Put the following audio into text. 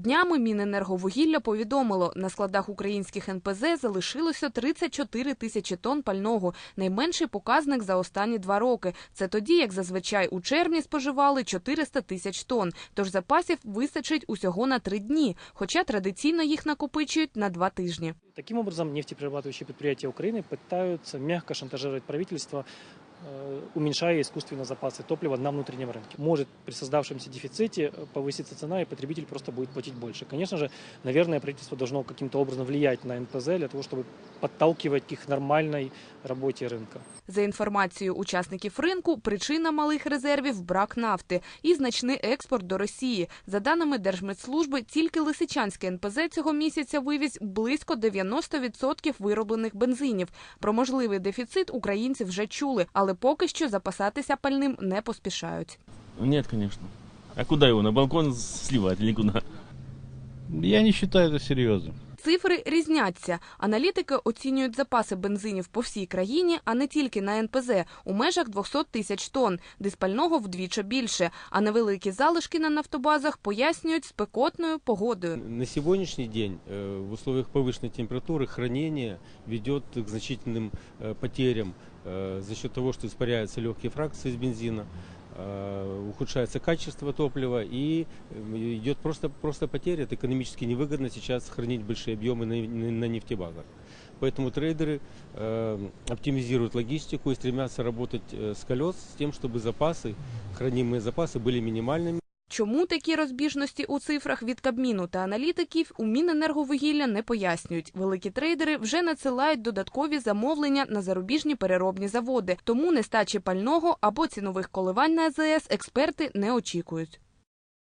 Днями Міненерговугілля повідомило, на складах українських НПЗ залишилося 34 тисячі тонн пального, найменший показник за останні два роки. Це тоді, як зазвичай у червні споживали 400 тисяч тонн, тож запасів вистачить усього на три дні, хоча традиційно їх накопичують на два тижні. Таким образом, нефтеперерабатывающие предприятия Украины пытаются мягко шантажировать правительство, э, уменьшая искусственно запасы топлива на внутреннем рынке. Может при создавшемся дефиците э, повыситься цена, и потребитель просто будет платить больше. Конечно же, наверное, правительство должно каким-то образом влиять на НПЗ для того, чтобы подталкивать к их нормальной работе рынка. За інформацією учасників ринку, причина малих резервів брак нафти і значний експорт до Росії. За даними Держмедслужби, тільки Лисичанське НПЗ цього місяця вивіз близько 90% вироблених бензинів. Про можливий дефіцит українці вже чули, але поки що запасатися пальним не поспішають. Нет, конечно. А куда його? На балкон сливать или куда? Я не вважаю це серьезным. Цифри різняться. Аналітики оцінюють запаси бензинів по всій країні, а не тільки на НПЗ, у межах 200 тисяч тонн, диспального вдвічі більше. А невеликі залишки на нафтобазах пояснюють спекотною погодою. На сегодняшний день э, в условиях повышенной температуры хранение ведет к значительным э, потерям э, за счет того, что испаряются легкие фракции из бензина, э, ухудшается качество топлива и э, идет просто, просто потеря. Это экономически невыгодно сейчас хранить большие объемы на, на- на нефтебазах. Поэтому трейдеры э, оптимизируют логистику и стремятся работать э, с колес с тем, чтобы запасы, хранимые запасы были минимальными. Чому такі розбіжності у цифрах від Кабміну та аналітиків у Міненерговугілля не пояснюють. Великі трейдери вже надсилають додаткові замовлення на зарубіжні переробні заводи, тому нестачі пального або цінових коливань на АЗС експерти не очікують.